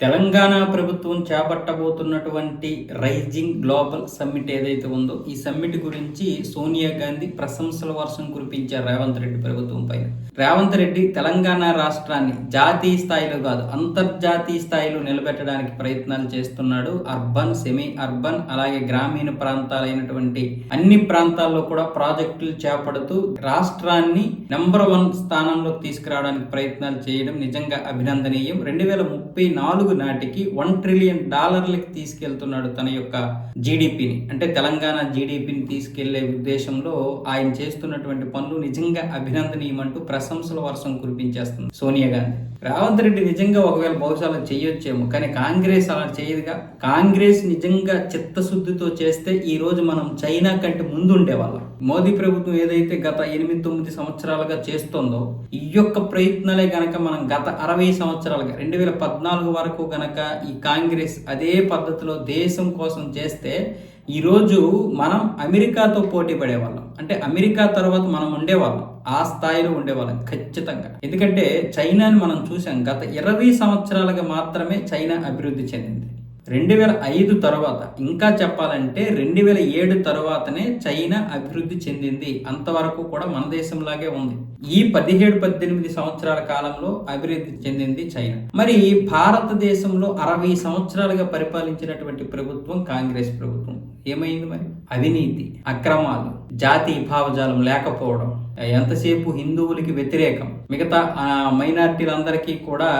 తెలంగాణ ప్రభుత్వం చేపట్టబోతున్నటువంటి rising global summit ఏదైతే ఉందో ఈ సమ్మిట్ గురించి సోనియా గాంధీ ప్రశంసల వర్షం కురిపించారు రేవంత్ రెడ్డి ప్రభుత్వం పైన. రేవంత్ రెడ్డి తెలంగాణ రాష్ట్రాన్ని జాతీయ స్థాయిలో కాదు అంతర్జాతీయ స్థాయిలో నిలబెట్టడానికి ప్రయత్నాలు చేస్తున్నాడు. అర్బన్ సెమీ అర్బన్ అలాగే గ్రామీణ ప్రాంతాలైనటువంటి అన్ని ప్రాంతాల్లో కూడా ప్రాజెక్టులు చేపడుతూ రాష్ట్రాన్ని నెంబర్ వన్ స్థానంలో తీసుకురావడానికి ప్రయత్నాలు చేయడం నిజంగా అభినందనీయం. రెండు వేల ముప్పై నాలుగు నాటికి వన్ ట్రిలియన్ డాలర్లకి తీసుకెళ్తున్నాడు తన యొక్క జీడిపిని అంటే తెలంగాణ జీడిపిని తీసుకెళ్ళే ఉద్దేశంలో ఆయన చేస్తున్నటువంటి పనులు నిజంగా అభినందనీయమంటూ ప్రశంసల వర్షం కురిపించేస్తుంది సోనియా గాంధీ. రేవంత్ రెడ్డి నిజంగా ఒకవేళ బహుశా అలా చేయొచ్చేమో కానీ కాంగ్రెస్ అలా చేయదుగా. కాంగ్రెస్ నిజంగా చిత్తశుద్ధితో చేస్తే ఈ రోజు మనం చైనా కంటే ముందుండేవాళ్ళం. మోదీ ప్రభుత్వం ఏదైతే గత ఎనిమిది తొమ్మిది సంవత్సరాలుగా చేస్తుందో ఈ యొక్క ప్రయత్నాలే గనక మనం గత అరవై సంవత్సరాలుగా రెండు వేల పద్నాలుగు వరకు గనక ఈ కాంగ్రెస్ అదే పద్ధతిలో దేశం కోసం చేస్తే ఈరోజు మనం అమెరికాతో పోటీ పడేవాళ్ళం. అంటే అమెరికా తర్వాత మనం ఉండేవాళ్ళం. ఆ స్థాయిలో ఉండేవాళ్ళం ఖచ్చితంగా. ఎందుకంటే చైనాని మనం చూసాం గత ఇరవై సంవత్సరాలుగా మాత్రమే చైనా అభివృద్ధి చెందింది. రెండు వేల ఐదు తర్వాత ఇంకా చెప్పాలంటే రెండు వేల ఏడు తర్వాతనే చైనా అభివృద్ధి చెందింది. అంతవరకు కూడా మన దేశంలాగే ఉంది. ఈ పదిహేడు పద్దెనిమిది సంవత్సరాల కాలంలో అభివృద్ధి చెందింది చైనా. మరి భారతదేశంలో అరవై సంవత్సరాలుగా పరిపాలించినటువంటి ప్రభుత్వం కాంగ్రెస్ ప్రభుత్వం. ఏమైంది మరి? అవినీతి అక్రమాలు జాతి భావజాలం లేకపోవడం ఎంతసేపు హిందువులకి వ్యతిరేకం మిగతా ఆ, మైనార్టీలందరికీ కూడా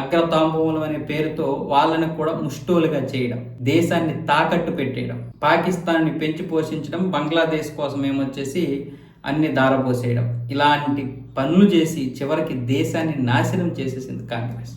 అగ్రతాంబూలం అనే పేరుతో వాళ్ళని కూడా ముష్టోలుగా చేయడం దేశాన్ని తాకట్టు పెట్టేయడం పాకిస్తాన్ని పెంచి పోషించడం బంగ్లాదేశ్ కోసం ఏమొచ్చేసి అన్ని దారపోసేయడం ఇలాంటి పనులు చేసి చివరికి దేశాన్ని నాశనం చేసేసింది కాంగ్రెస్.